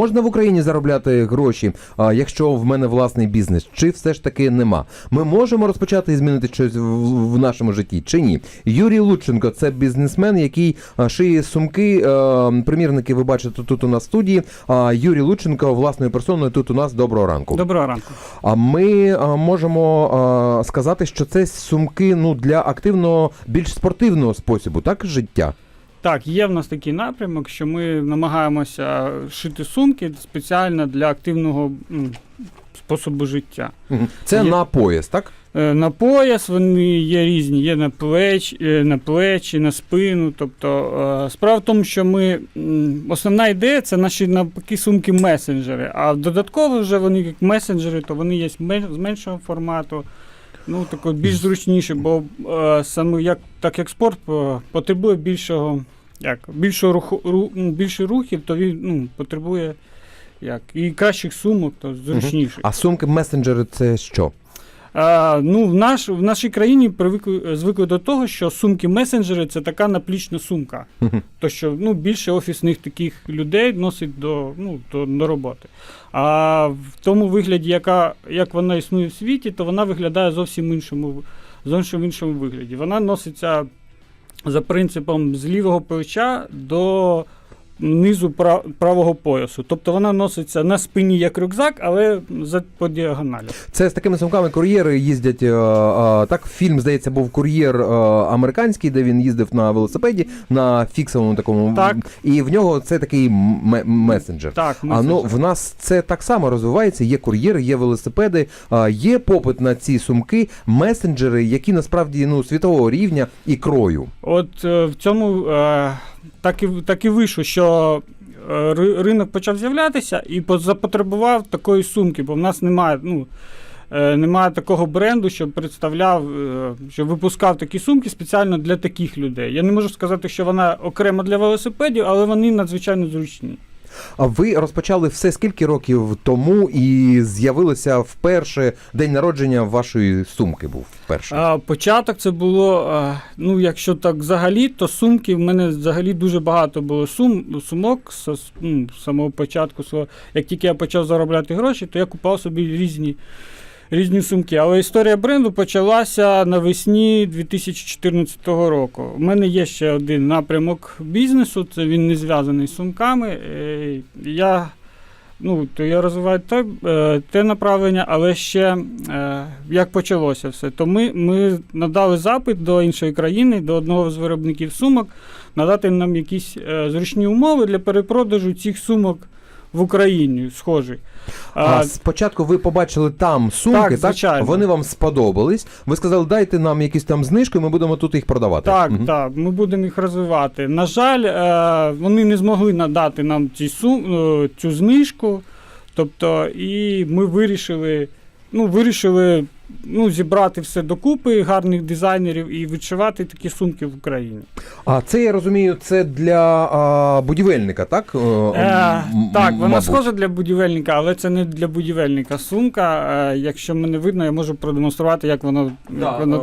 можна в Україні заробляти гроші, а, якщо в мене власний бізнес, чи все ж таки нема? Ми можемо розпочати і змінити щось в, нашому житті, чи ні? Юрій Лученко це бізнесмен, який шиє сумки. примірники ви бачите тут у нас в студії. А Юрій Лученко власною персоною тут у нас. Доброго ранку. Доброго ранку. А ми можемо сказати, що це сумки ну для активного, більш спортивного способу, так життя. Так, є в нас такий напрямок, що ми намагаємося шити сумки спеціально для активного м, способу життя. Мгм. Це Є. на пояс, так? Е, На пояс вони є різні, є на плеч, е, на плечі, на спину. Тобто е, справа в тому, що ми м, основна ідея це наші навпаки сумки месенджери. А додатково вже вони як месенджери, то вони є з меншого формату. Ну, тако більш зручніше, бо е, саме як так як спорт е, потребує більшого, як більшого руху, ру, ну, більше рухів, то він ну, потребує як і кращих сумок, то зручніше. А сумки месенджери це що? А, ну, в, наш, в нашій країні привикли, звикли до того, що сумки месенджери це така наплічна сумка. То що ну, більше офісних таких людей носить до, ну, до, до роботи. А в тому вигляді, яка, як вона існує в світі, то вона виглядає зовсім іншому, зовсім іншому вигляді. Вона носиться за принципом з лівого плеча до низу пра- правого поясу. Тобто вона носиться на спині як рюкзак, але за, по діагоналі. Це з такими сумками кур'єри їздять. е, е, так, фільм, здається, був кур'єр е, американський, де він їздив на велосипеді на фіксовому такому. Так. І в нього це такий месенджер. Так, А ну в нас це так само розвивається. Є кур'єри, є велосипеди, є попит на ці сумки, месенджери, які насправді ну світового рівня і крою. От в цьому е, так, і, так і вийшло, що е, ри- ринок почав з'являтися і по- запотребував такої сумки, бо в нас немає, ну, е, немає такого бренду, що представляв, е, що випускав такі сумки спеціально для таких людей. Я не можу сказати, що вона окремо для велосипедів, але вони надзвичайно зручні. Ви розпочали все скільки років тому і з'явилося вперше день народження вашої сумки був вперше. Початок це було, ну якщо так взагалі, то сумки в мене взагалі дуже багато було сум, сумок з ну, самого початку. Як тільки я почав заробляти гроші, то я купав собі різні, різні сумки. Але історія бренду почалася навесні 2014 року. У мене є ще один напрямок бізнесу, це він не зв'язаний з сумками. Е, Я Ну, то я розвиваю те, е, те направлення, але ще е, як почалося все, то ми, ми надали запит до іншої країни, до одного з виробників сумок, надати нам якісь зручні умови для перепродажу цих сумок в Україні, схожі. А спочатку ви побачили там сумки, Так, так, вони вам сподобались. Ви сказали, дайте нам якісь там знижки, ми будемо тут їх продавати. Так, угу. так, ми будемо їх розвивати. На жаль, е, вони не змогли надати нам ці сум, е, цю знижку. Тобто, і ми вирішили, ну, вирішили ну, зібрати все докупи гарних дизайнерів і відшивати такі сумки в Україні. А це я розумію, це для а, будівельника, так? Е, Е, так, вона схожа для будівельника, але це не для будівельника сумка. Е, якщо мене видно, я можу продемонструвати, як воно. Да, як воно... е,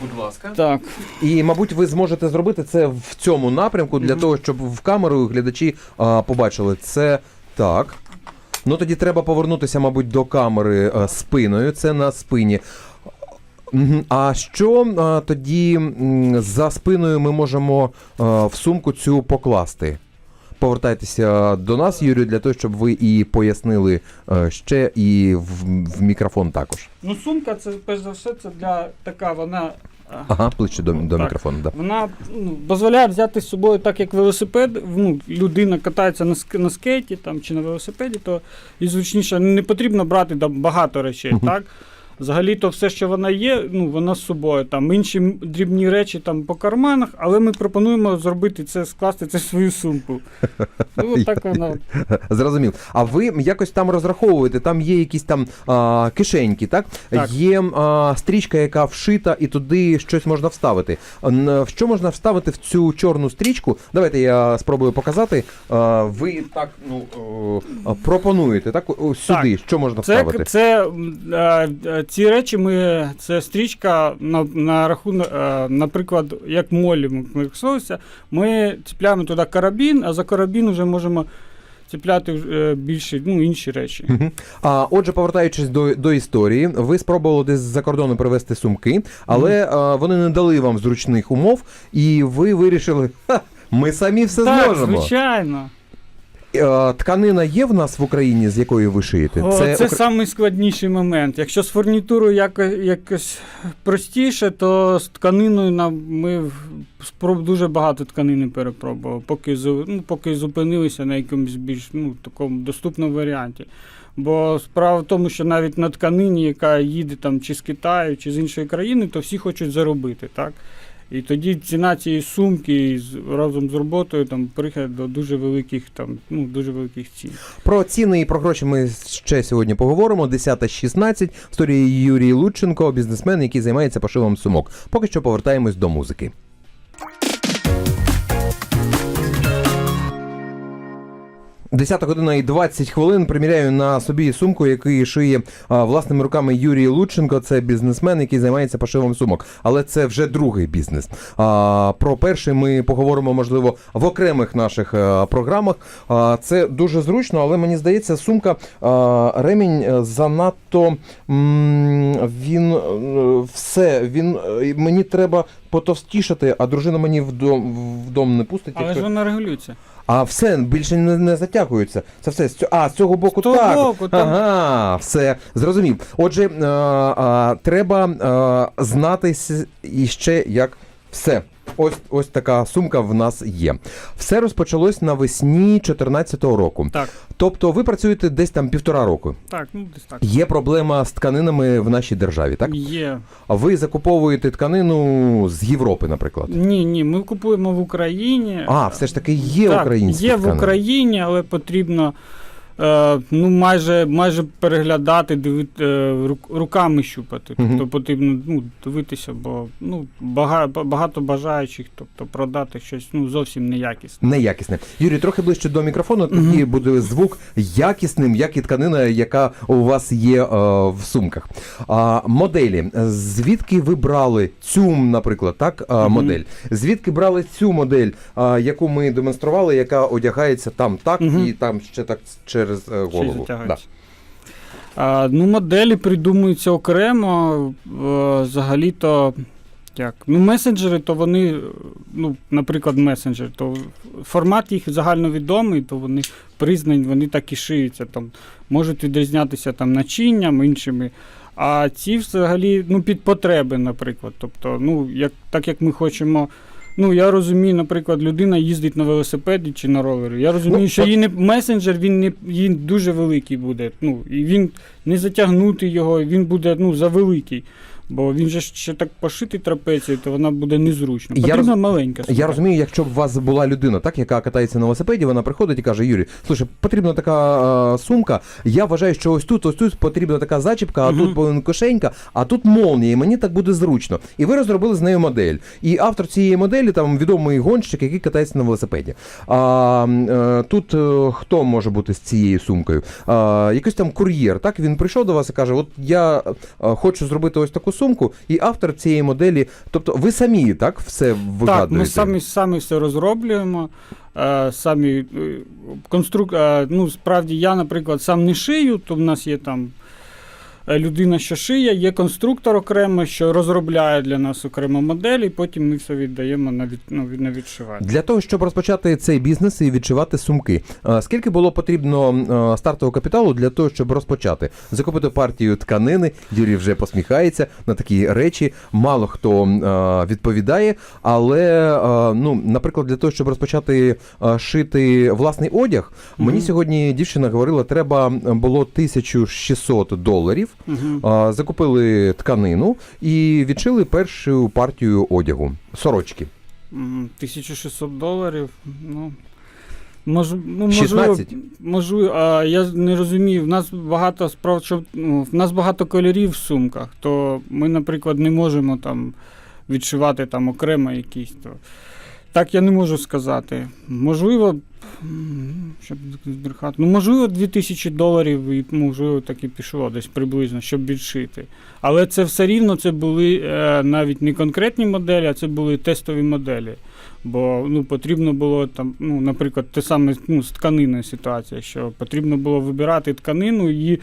будь ласка. Так. І, мабуть, ви зможете зробити це в цьому напрямку для Мгм. того, щоб в камеру глядачі а, побачили. Це так. Ну тоді треба повернутися, мабуть, до камери а, спиною. Це на спині. А що а, тоді за спиною ми можемо а, в сумку цю покласти? Повертайтеся до нас, Юрію, для того, щоб ви і пояснили е, ще і в, в мікрофон також. Ну, сумка, це перш за все, це для така, вона. Ага, плечі до, до мікрофону. Да. Вона ну, дозволяє взяти з собою, так як велосипед. Ну, людина катається на, ск- на скейті там, чи на велосипеді, то і зручніше не потрібно брати там, багато речей. Так? Взагалі, то все, що вона є, ну, вона з собою. Там інші дрібні речі там по карманах, але ми пропонуємо зробити це, скласти це в свою сумку. Ну, так вона. Зрозумів. А ви якось там розраховуєте, там є якісь там а, кишеньки, так? Так. Є а, стрічка, яка вшита, і туди щось можна вставити. Що можна вставити в цю чорну стрічку? Давайте я спробую показати. А, ви так ну, пропонуєте, так? Сюди, що можна вставити? це м, е, е, ці речі ми це стрічка на, на рахунок, е, наприклад, як молі ми ми ціпляємо туди карабін, а за карабін вже можемо цепляти е, більше ну, інші речі. А отже, повертаючись до, до історії, ви спробували десь з-за кордону привезти сумки, але а, вони не дали вам зручних умов, і ви вирішили, ха, ми самі все так, зможемо. звичайно. Е, Тканина є в нас в Україні, з якої ви шиєте? О, це Укра- найскладніший момент. Якщо з фурнітурою якось, якось простіше, то з тканиною нам ми спроб дуже багато тканини перепробували, поки ну, поки зупинилися на якомусь більш ну, такому доступному варіанті. Бо справа в тому, що навіть на тканині, яка їде там чи з Китаю, чи з іншої країни, то всі хочуть заробити, так? І тоді ціна цієї сумки з- разом з роботою там приходить до дуже великих там, ну, дуже великих цін. Про ціни і про гроші ми ще сьогодні поговоримо. 10.16. В студії Юрій Лученко, бізнесмен, який займається пошивом сумок. Поки що повертаємось до музики. Десята година і 20 хвилин приміряю на собі сумку, який шиє а, власними руками Юрій Лученко. Це бізнесмен, який займається пошивом сумок. Але це вже другий бізнес. А, про перший ми поговоримо, можливо, в окремих наших е, програмах. А, це дуже зручно, але мені здається, сумка а, ремінь е, занадто м, він е, все. Він мені треба потовстішати, а дружина мені в дом, в дом не пустить. Але якщо- ж вона регулюється. А все більше не, не затягується. Це все з цього. А з цього боку З того так. боку, там- Ага, все зрозумів. Отже, а, а, треба а, знати ще іще як все. Ось ось така сумка в нас є. Все розпочалось навесні 2014 року. Так, Тобто ви працюєте десь там півтора року. так, ну десь так. Є проблема з тканинами в нашій державі, так? Є. А ви закуповуєте тканину з Європи, наприклад. Ні, ні, ми купуємо в Україні. А, все ж таки є так, українські Є в. Україні, але потрібно ну, майже, майже переглядати, дивити, е, руками щупати. Тобто потрібно ну, дивитися, бо ну, бага, багато бажаючих, тобто продати щось ну, зовсім неякісне. Неякісне. Юрій, трохи ближче до мікрофону, тоді буде звук якісним, як і тканина, яка у вас є е, в сумках. А, моделі. Звідки ви брали цю, наприклад, так, Мгм. модель? Звідки брали цю модель, яку ми демонстрували, яка одягається там так Мгм. і там ще так через е, Ще й голову? Да. А, ну, моделі придумуються окремо. е, Взагалі-то. Як? Ну, месенджери, то вони, е, ну, наприклад, месенджер, то формат їх загальновідомий, то вони признані, вони так і шиються. Там, можуть відрізнятися там, начинням іншими. А ці взагалі ну, під потреби, наприклад. Тобто, ну, як, так як ми хочемо. Ну, я розумію, наприклад, людина їздить на велосипеді чи на ровері. Я розумію, Ну, що її не месенджер, він не він дуже великий буде. Ну, і він не затягнути його, він буде ну, завеликий. Бо він же ще так пошитий трапецію, то вона буде незручно. Я роз- маленька. Я розумію, якщо б у вас була людина, так, яка катається на велосипеді, вона приходить і каже: Юрій, слушай, потрібна така е, сумка. Я вважаю, що ось тут, ось тут потрібна така зачіпка, а Мгм. тут повинна кишенька, а тут молнія, і мені так буде зручно. І ви розробили з нею модель. І автор цієї моделі там відомий гонщик, який катається на велосипеді. А е, тут е, хто може бути з цією сумкою? А, якийсь там кур'єр, так він прийшов до вас і каже: От я хочу зробити ось таку сумку, і автор цієї моделі, тобто ви самі так все вигадуєте? Так, ми самі, самі все розроблюємо. Е, самі е, конструк... е, ну, справді я, наприклад, сам не шию, то в нас є там людина, що шиє, є конструктор окремо, що розробляє для нас окремо моделі, і потім ми все віддаємо на, від... ну, на відшивання. Для того, щоб розпочати цей бізнес і відшивати сумки, е, скільки було потрібно е, стартового капіталу для того, щоб розпочати? Закупити партію тканини, Юрій вже посміхається на такі речі. Мало хто е, відповідає, але, е, ну, наприклад, для того, щоб розпочати е, шити власний одяг, мені сьогодні дівчина говорила, треба було 1600 доларів. Угу. Закупили тканину і відшили першу партію одягу сорочки. М, 1600 доларів. Ну, мож, ну, можливо, 16? можу, а я не розумію. В нас багато справ, що ну, в нас багато кольорів в сумках, то ми, наприклад, не можемо там відшивати там окремо якісь. То, Так я не можу сказати. Можливо, щоб збрехати. Ну, можливо, 2000 доларів і можливо так і пішло десь приблизно, щоб відшити. Але це все рівно це були е, навіть не конкретні моделі, а це були тестові моделі. Бо ну, потрібно було там, ну, наприклад, те саме ну, з тканиною ситуація, що потрібно було вибирати тканину і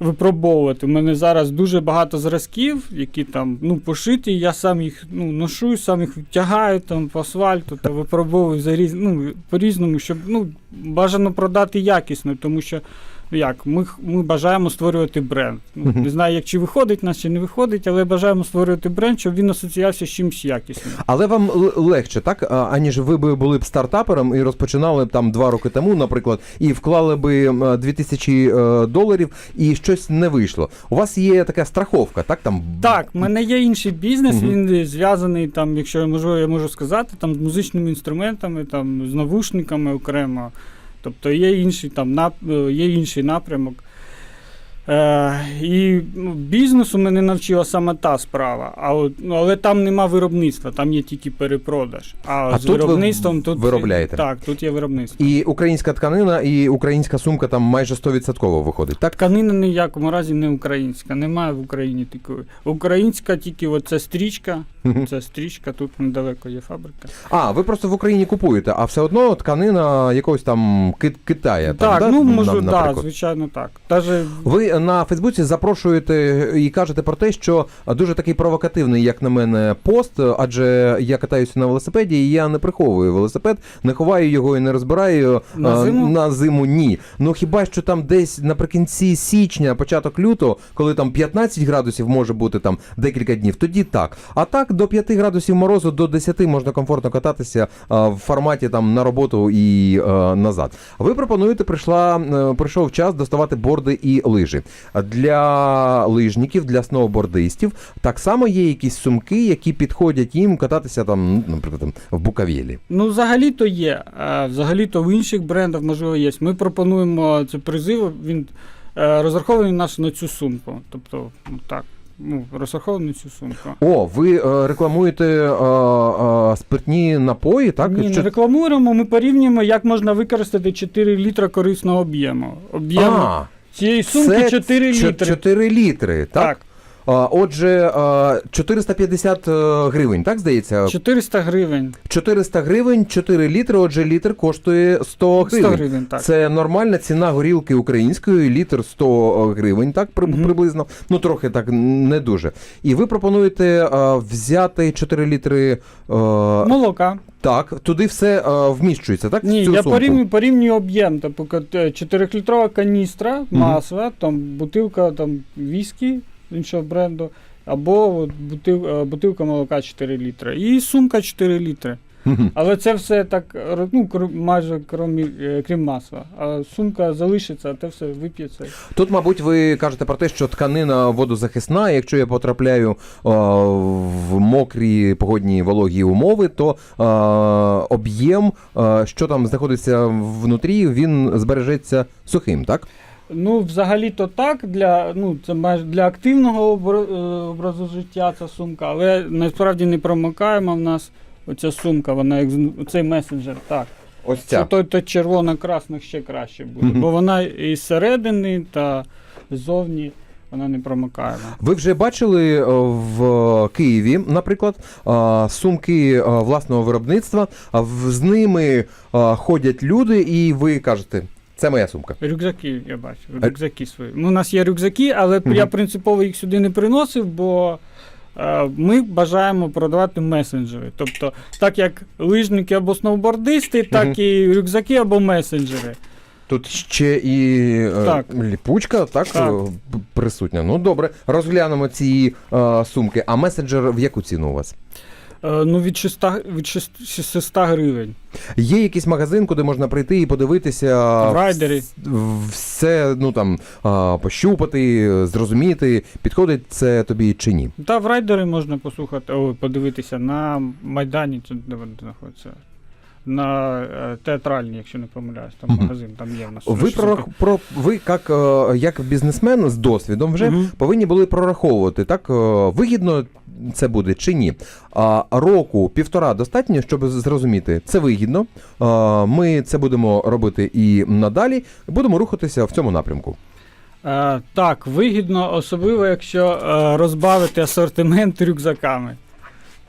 випробовувати. У мене зараз дуже багато зразків, які там ну, пошиті, я сам їх ну, ношу, сам їх тягаю там по асфальту та випробовую за різ... ну, по-різному, щоб ну, бажано продати якісно, тому що як, ми, ми бажаємо створювати бренд. Ну, не знаю, як чи виходить нас, чи не виходить, але бажаємо створювати бренд, щоб він асоціювався з чимось якісним. Але вам легше, так? Аніж ви би були б стартапером і розпочинали б там два роки тому, наприклад, і вклали би м, 2000 е, доларів, і щось не вийшло. У вас є така страховка, так? Там Так, в мене є інший бізнес, він зв'язаний там, якщо я можу, я можу сказати, там з музичними інструментами, там з навушниками окремо. Тобто є інший там нап... е, є інший напрямок. Е, і ну, бізнесу мене навчила саме та справа. А от, ну, але там нема виробництва, там є тільки перепродаж. А, А з тут ви виробництвом тут виробляєте? Так, тут є виробництво. І українська тканина, і українська сумка там майже 100% виходить, так? Тканина ні в якому разі не українська. Немає в Україні такої. Українська тільки оце стрічка. Це стрічка, тут недалеко є фабрика. А, ви просто в Україні купуєте, а все одно тканина якогось там Ки- Китая. Там, так, да? ну на- можу, так, звичайно, так. Даже Ви на Фейсбуці запрошуєте і кажете про те, що дуже такий провокативний, як на мене, пост, адже я катаюся на велосипеді, і я не приховую велосипед, не ховаю його і не розбираю На зиму? на зиму ні. Ну хіба що там десь наприкінці січня, початок лютого, коли там 15 градусів може бути там декілька днів, тоді так. А так до 5 градусів морозу до 10 можна комфортно кататися в форматі там на роботу і назад. Ви пропонуєте, прийшла, е, прийшов час доставати борди і лижі. Для лижників, для сноубордистів так само є якісь сумки, які підходять їм кататися там, наприклад, там, в Букавєлі. Ну, взагалі-то є. А взагалі-то в інших брендах, можливо, є. Ми пропонуємо це призив, він е, розрахований наш на цю сумку. Тобто, ну так, ну, розрахований на цю сумку. О, ви е, рекламуєте е, е, спиртні напої, так? Ні, Що- не рекламуємо, ми порівнюємо, як можна використати 4 літра корисного об'єму. Об'єм А, цієї сумки це 4 чо- літри. 4 літри, так? Так, отже, а, 450 е, гривень, так здається? 400 гривень. 400 гривень, 4 літри, отже, літр коштує 100 гривень. 100 гривень, так. Це нормальна ціна горілки української, літр 100 гривень, так приблизно. Ну трохи так не дуже. І ви пропонуєте взяти 4 літри. Молока. так, туди все а, вміщується, так? Ні, я порівнюю, порівнюю об'єм. Тобто 4-літрова каністра, масла, там бутилка там, віскі іншого бренду, або от бутил, е, бутилка молока 4 літри. І сумка 4 літри. Але це все так, ну, майже крім, е, крім масла. А сумка залишиться, а те все вип'ється. Тут, мабуть, ви кажете про те, що тканина водозахисна. Якщо я потрапляю а, в мокрі погодні вологі умови, то об'єм, що там знаходиться внутрі, він збережеться сухим, так? Ну, взагалі-то так, для, ну, це майже для активного е, образу життя ця сумка, але насправді не промокаємо в нас оця сумка, вона як цей месенджер, так. Ось Це той, той червоно-красних ще краще буде, Мгм. бо вона і зсередини та ззовні вона не промокаема. Ви вже бачили е, в Києві, наприклад, сумки власного виробництва. З ними ходять люди, і ви кажете, це моя сумка. Рюкзаки, я бачу, рюкзаки свої. Ну, у нас є рюкзаки, але Мгм. я принципово їх сюди не приносив, бо е, ми бажаємо продавати месенджери. Тобто, так як лижники або сноубордисти, так Мгм. і рюкзаки або месенджери. Тут ще і е, Так. ліпучка, так, Так. е, присутня. Ну добре, розглянемо ці е, сумки. А месенджер в яку ціну у вас? Е, ну, від 600, від 600 гривень. Є якийсь магазин, куди можна прийти і подивитися В райдері. все, ну там пощупати, зрозуміти, підходить це тобі чи ні. Та в райдері можна послухати, о, подивитися на Майдані, це де вони знаходяться. На е, театральній, якщо не помиляюсь, там магазин, там є в нас. Ви щось про, ви як, е, як бізнесмен з досвідом вже Мгм. повинні були прораховувати, так е, вигідно це буде чи ні. А року півтора достатньо, щоб зрозуміти, це вигідно. Ми це будемо робити і надалі. Будемо рухатися в цьому напрямку. Так, вигідно, особливо якщо розбавити асортимент рюкзаками.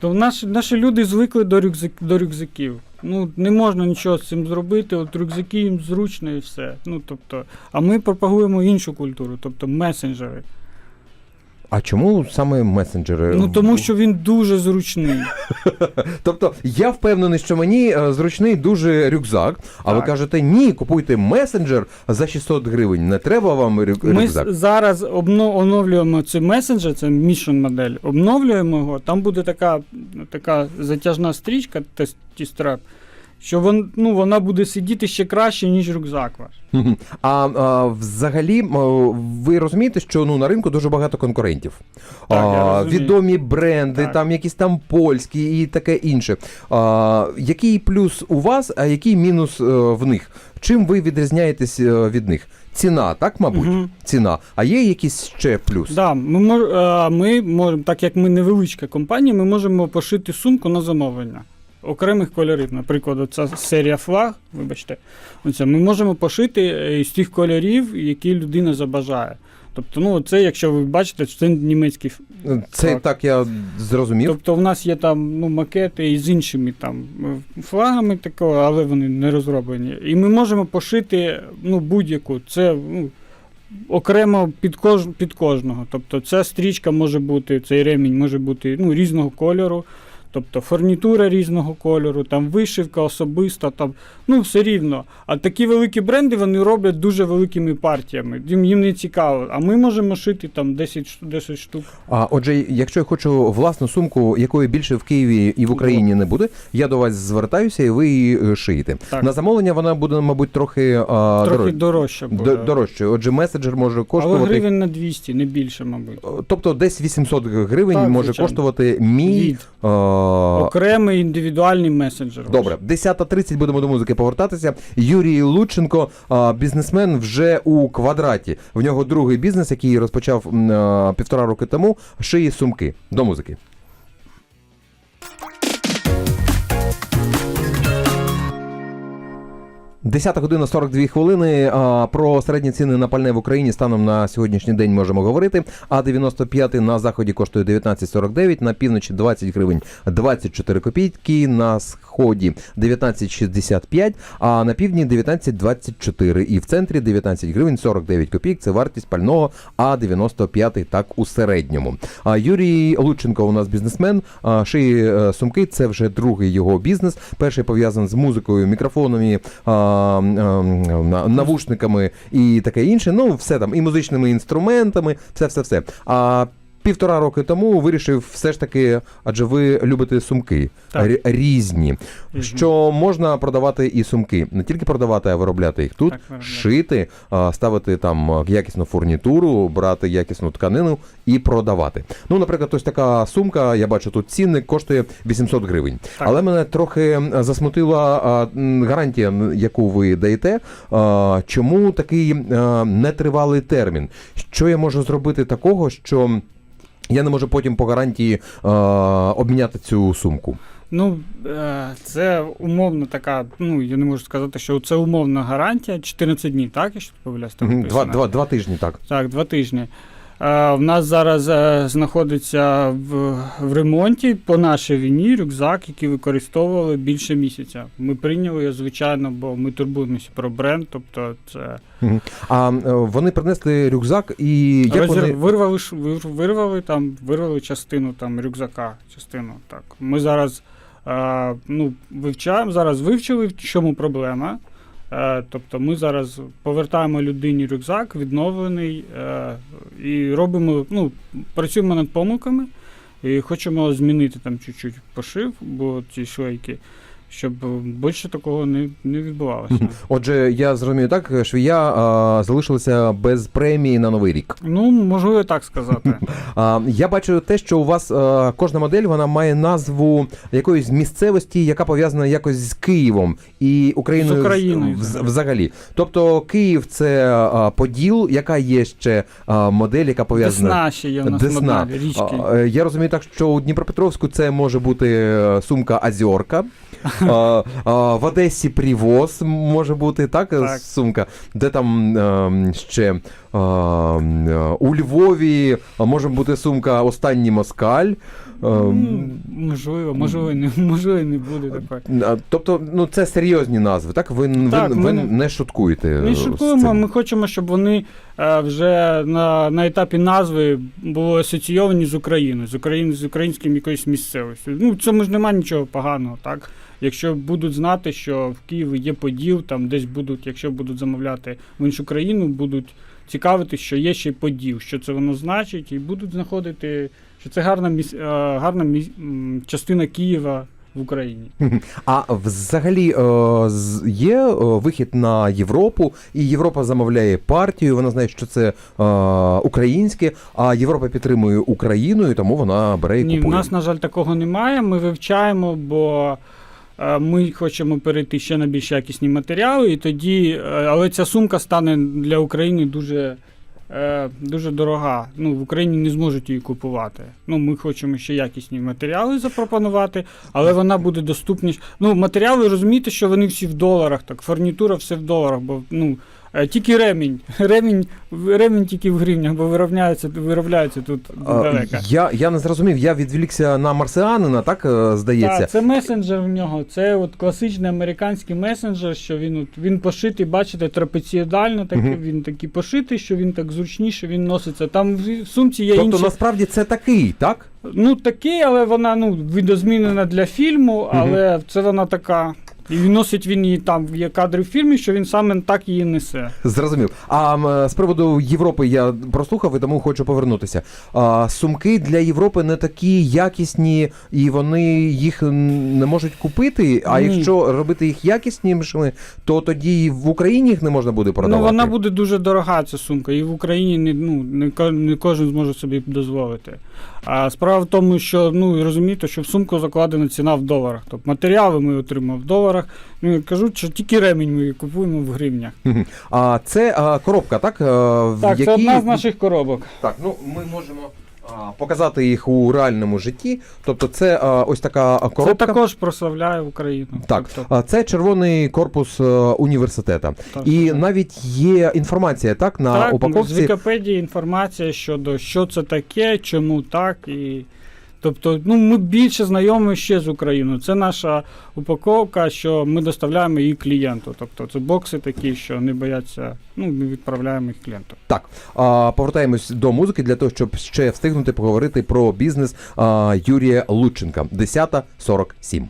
То наші, наші люди звикли до, рюкзак, до рюкзаків. Ну, не можна нічого з цим зробити, от рюкзаки їм зручно і все. Ну, тобто, а ми пропагуємо іншу культуру, тобто месенджери. А чому саме месенджери? Ну тому що він дуже зручний. Тобто я впевнений, що мені е, зручний дуже рюкзак. А ви кажете, ні, купуйте месенджер за 600 гривень. Не треба вам рю- Ми рюкзак. зараз обно- оновлюємо цей месенджер, це Mission модель, обновлюємо його. Там буде така, така затяжна стрічка, тістрап, що вон, ну, вона буде сидіти ще краще, ніж рюкзак ваш. А, а взагалі, ви розумієте, що ну на ринку дуже багато конкурентів. Так, а, відомі бренди, Так. там якісь там польські і таке інше. А, який плюс у вас, а який мінус е, в них? Чим ви відрізняєтесь е, від них? Ціна, так, мабуть? Мгм. Ціна. А є якийсь ще плюс? Да, ми, мож, е, ми можемо, так як ми невеличка компанія, ми можемо пошити сумку на замовлення. Окремих кольорів, наприклад, оця серія флаг, вибачте, оце, ми можемо пошити е, із тих кольорів, які людина забажає. Тобто, ну, це, якщо ви бачите, це німецький ф- Це так, Так. я зрозумів. Тобто в нас є там ну, макети із іншими там е, флагами такого, але вони не розроблені. І ми можемо пошити ну, будь-яку. Це ну, окремо під, кож, під кожного. Тобто ця стрічка може бути, цей ремінь може бути ну, різного кольору. Тобто фурнітура різного кольору, там вишивка особиста, там, ну все рівно. А такі великі бренди вони роблять дуже великими партіями. Їм, їм не цікаво. А ми можемо шити там 10, ш- 10 штук. А отже, якщо я хочу власну сумку, якої більше в Києві і в Україні не буде, я до вас звертаюся і ви її е, шиєте. Так. На замовлення вона буде, мабуть, трохи, а, Трохи дорож- дорожче буде. Дорожче. Отже, меседжер може Але гривень на 200, не більше, мабуть. Тобто десь 800 гривень Так, може звичайно. коштувати мій. Від. Окремий індивідуальний месенджер. Добре, 10.30 будемо до музики повертатися. Юрій Лученко, бізнесмен вже у квадраті. В нього другий бізнес, який розпочав півтора роки тому, шиє сумки. До музики. Десята година 42 хвилини. Про середні ціни на пальне в Україні станом на сьогоднішній день можемо говорити. А 95 на заході коштує 19,49, на півночі 20 гривень 24 копійки, на сході 19,65, а на півдні 19,24 і в центрі 19 гривень 49 копійок. Це вартість пального, а 95 так у середньому. А Юрій Лученко у нас бізнесмен, а, шиє е, сумки. Це вже другий його бізнес. Перший пов'язаний з музикою, мікрофонами, навушниками і таке інше. Ну, все там, і музичними інструментами, все, все, все. А півтора роки тому вирішив все ж таки, адже ви любите сумки Так. рі- різні, Різні. що можна продавати і сумки, не тільки продавати, а виробляти їх тут, Так, виробляти. шити, ставити там якісну фурнітуру, брати якісну тканину і продавати. Ну, наприклад, ось така сумка, я бачу тут цінник, коштує 800 гривень. Так. Але мене трохи засмутила гарантія, яку ви даєте. Чому такий нетривалий термін? Що я можу зробити такого, що я не можу потім по гарантії е, обміняти цю сумку? Ну, е, це умовно така, ну, я не можу сказати, що це умовна гарантія. 14 днів, так? Якщо помиляюсь, там Два, два, два тижні, так. Так, два тижні. Е, в нас зараз е, знаходиться в, в ремонті по нашій війні рюкзак, який використовували більше місяця. Ми прийняли його, звичайно, бо ми турбуємося про бренд, тобто це А е, вони принесли рюкзак і як Розір- вони. вирвали, вирвали там, вирвали частину там рюкзака. Частину так. Ми зараз ну, вивчаємо, зараз вивчили, в чому проблема. Е, тобто ми зараз повертаємо людині рюкзак, відновлений, е, і робимо, ну, працюємо над помилками і хочемо змінити там чуть-чуть пошив, бо ці шлейки. Щоб більше такого не, не відбувалося. Отже, я зрозумію так, швія а, залишилася без премії на новий рік. Ну, можу і так сказати. А, я бачу те, що у вас а, кожна модель вона має назву якоїсь місцевості, яка пов'язана якось з Києвом і Україною З Україною, вз- взагалі. Тобто Київ це а, Поділ, яка є ще а, модель, яка пов'язана. Десна ще є в нас Десна. модель, річки. А, Я розумію так, що у Дніпропетровську це може бути е, сумка Азіорка. А, а, В Одесі Привоз може бути так, Так. сумка. Де там е, ще е, е, у Львові може бути сумка Останній москаль. Е, Ну, можливо, можливо, не, можливо, не буде такої. Тобто, ну це серйозні назви, так? Ви, Так, ви, ми ви не- не шуткуєте. Ми з цим. ми хочемо, щоб вони е, вже на, на етапі назви були асоційовані з Україною, з Україною, з українським якоюсь місцевістю. Ну, в цьому ж немає нічого поганого, так? Якщо будуть знати, що в Києві є поділ, там десь будуть, якщо будуть замовляти в іншу країну, будуть цікавитись, що є ще поділ, що це воно значить, і будуть знаходити, що це гарна, міс, е, гарна міс, частина Києва в Україні. А взагалі е, є е, вихід на Європу, і Європа замовляє партію. Вона знає, що це українське, а Європа підтримує Україну, і тому вона бере і Ні, в нас, на жаль, такого немає. Ми вивчаємо, бо ми хочемо перейти ще на більш якісні матеріали, і тоді, е, але ця сумка стане для України дуже. е, Дуже дорога. Ну, в Україні не зможуть її купувати. Ну, ми хочемо ще якісні матеріали запропонувати, але вона буде доступніша. Ну, матеріали розумієте, що вони всі в доларах, так, фурнітура все в доларах, бо ну, тільки ремінь. Ремінь, ремінь тільки в гривнях, бо виробляється, виробляється тут далеко. я, я не зрозумів, я відвлікся на марсіанина, так е, здається. Так, це месенджер в нього. Це от класичний американський месенджер, що він от, він пошитий, бачите, трапеціодально такий, Мгм. він такий пошитий, що він так зручніше він носиться. Там в сумці є тобто інші. насправді це такий, так? Ну такий, але вона ну, видозмінена для фільму, але це вона така. І він носить він її там, є кадри в фільмі, що він саме так її несе. Зрозумів. А м, з приводу Європи я прослухав і тому хочу повернутися. А, сумки для Європи не такі якісні, і вони їх не можуть купити. А Ні. якщо робити їх якіснішими, то тоді і в Україні їх не можна буде продавати. Ну вона буде дуже дорога, ця сумка, і в Україні не, ну, не, не кожен зможе собі дозволити. А справа в тому, що ну розумієте, що в сумку закладена ціна в доларах. Тобто матеріали ми отримаємо в доларах. Ну кажуть, що тільки ремінь ми купуємо в гривнях. А це а, коробка, так? А, в Так, це одна з наших коробок. Так, ну ми можемо показати їх у реальному житті. Тобто, це ось така коробка. Це також прославляє Україну. Так, Тобто, це червоний корпус е, університету. так, І так. навіть є інформація так на так, з упаковці. Вікіпедії інформація щодо що це таке, чому так і. Тобто, ну ми більше знайомі ще з Україною. Це наша упаковка, що ми доставляємо її клієнту. Тобто це бокси такі, що не бояться. Ну, ми відправляємо їх клієнту. Так, а, повертаємось до музики для того, щоб ще встигнути поговорити про бізнес а, Юрія Лученка. 10.47.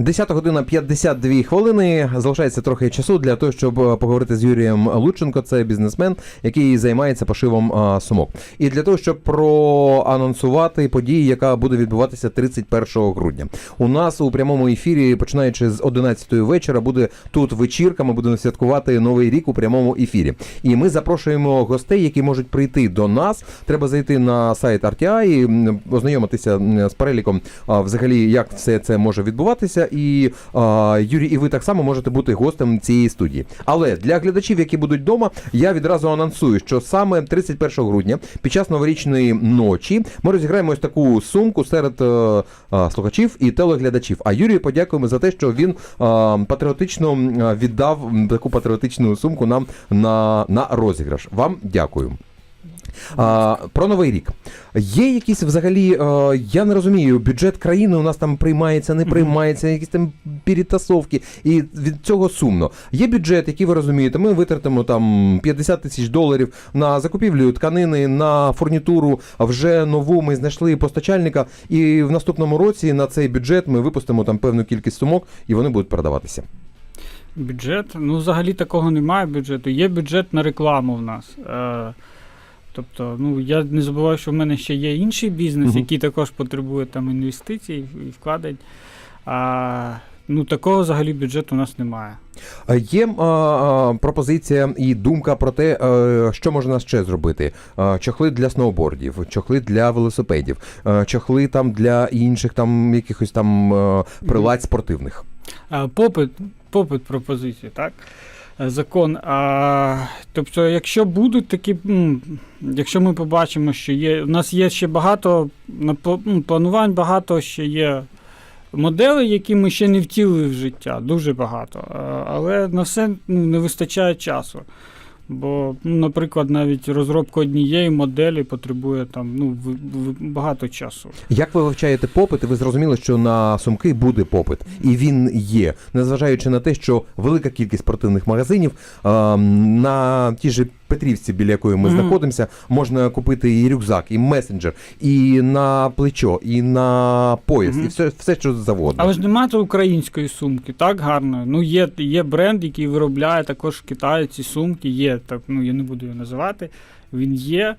Десята година 52 хвилини. Залишається трохи часу для того, щоб е, поговорити з Юрієм Лученко. Це бізнесмен, який займається пошивом а, сумок. І для того, щоб проанонсувати події, яка буде відбуватися 31 грудня. У нас у прямому ефірі, починаючи з 11 вечора, буде тут вечірка. Ми будемо святкувати новий рік у прямому ефірі. І ми запрошуємо гостей, які можуть прийти до нас. Треба зайти на сайт RTI, і ознайомитися з переліком, взагалі, як все це може відбуватися. І а, Юрій, і ви так само можете бути гостем цієї студії. Але для глядачів, які будуть вдома, я відразу анонсую, що саме 31 грудня, під час новорічної ночі, ми розіграємо ось таку сумку серед е, а, слухачів і телеглядачів. А Юрію подякуємо за те, що він а, патріотично віддав таку патріотичну сумку нам на, на розіграш. Вам дякую. А, про новий рік. Є якісь взагалі, е, я не розумію, бюджет країни у нас там приймається, не приймається, якісь там перетасовки, і від цього сумно. Є бюджет, який ви розумієте, ми витратимо там 50 тисяч доларів на закупівлю тканини, на фурнітуру. Вже нову ми знайшли постачальника, і в наступному році на цей бюджет ми випустимо там певну кількість сумок, і вони будуть продаватися. Бюджет. Ну, взагалі такого немає бюджету. Є бюджет на рекламу в нас. Тобто, ну я не забуваю, що в мене ще є інший бізнес, який також потребує там інвестицій і вкладень. А ну такого взагалі бюджету у нас немає. Є а, а, пропозиція і думка про те, е, що можна ще зробити. Е, Чохли для сноубордів, чохли для велосипедів, е, чохли там для інших там якихось там е, прилад спортивних. А, попит, попит пропозиції, так? Е, Закон. А, тобто, якщо будуть такі, якщо ми побачимо, що є. У нас є ще багато м, планувань, багато ще є моделей, які ми ще не втілили в життя, дуже багато. Але на все ну, не вистачає часу. Бо, ну, наприклад, навіть розробка однієї моделі потребує там ну, в- багато часу. Як ви вивчаєте попит, ви зрозуміли, що на сумки буде попит, і він є, незважаючи на те, що велика кількість спортивних магазинів е, на ті же Петрівці, біля якої ми Мгм. знаходимося, можна купити і рюкзак, і месенджер, і на плечо, і на пояс, Мгм. і все, все що завгодно. Але ж немає української сумки, так гарно. Ну, є, є бренд, який виробляє також в Китаї ці сумки. Є, так, ну я не буду його називати. Він є.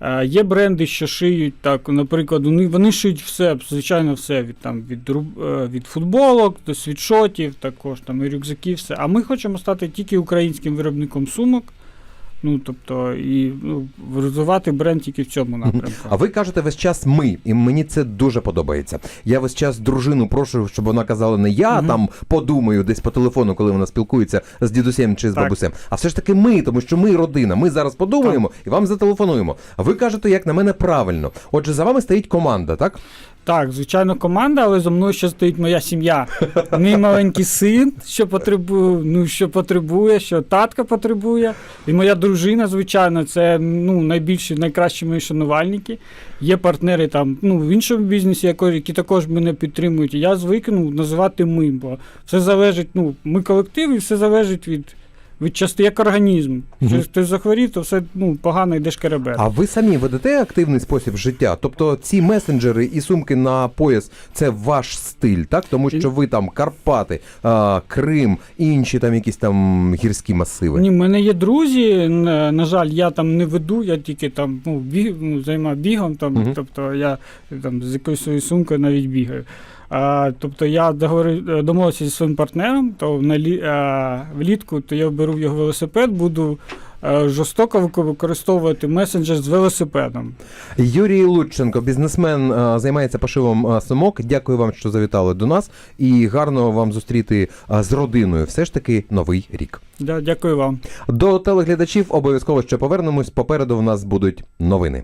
Е, є бренди, що шиють так, наприклад, вони, вони шиють все, звичайно, все від там від, е, від футболок до світшотів, також там і рюкзаків, все. А ми хочемо стати тільки українським виробником сумок. Ну, тобто, і ну, розвивати бренд тільки в цьому напрямку. А ви кажете весь час ми, і мені це дуже подобається. Я весь час дружину прошу, щоб вона казала не я Мгм. там подумаю десь по телефону, коли вона спілкується з дідусем чи з Так. бабусем. А все ж таки ми, тому що ми родина. Ми зараз подумаємо і вам зателефонуємо. А ви кажете, як на мене, правильно. Отже, за вами стоїть команда, так? Так, звичайно, команда, але за мною ще стоїть моя сім'я. Мій маленький син, що потребує, ну, що потребує, що татка потребує. І моя дружина, звичайно, це ну, найбільші, найкращі мої шанувальники. Є партнери там ну, в іншому бізнесі, які також мене підтримують. Я звикну називати ми, бо все залежить, ну, ми колектив, і все залежить від. Від части як організм. Якщо хтось захворів, то все ну, погано йдеш керебет. А ви самі ведете активний спосіб життя? Тобто ці месенджери і сумки на пояс це ваш стиль, так? Тому що ви там Карпати, а, Крим, інші там якісь там гірські масиви. Ні, в мене є друзі. На, на жаль, я там не веду, я тільки там ну, біг, ну, займаю бігом, там, тобто я там з якоюсь своєю сумкою навіть бігаю. А, тобто я договори- домовився зі своїм партнером, то на лі, а, влітку то я беру його велосипед, буду а, жорстоко вик- використовувати месенджер з велосипедом. Юрій Лученко, бізнесмен, а, займається пошивом а, сумок. Дякую вам, що завітали до нас, і гарно вам зустріти а, з родиною. Все ж таки новий рік. Да, дякую вам. До телеглядачів обов'язково ще повернемось. Попереду в нас будуть новини.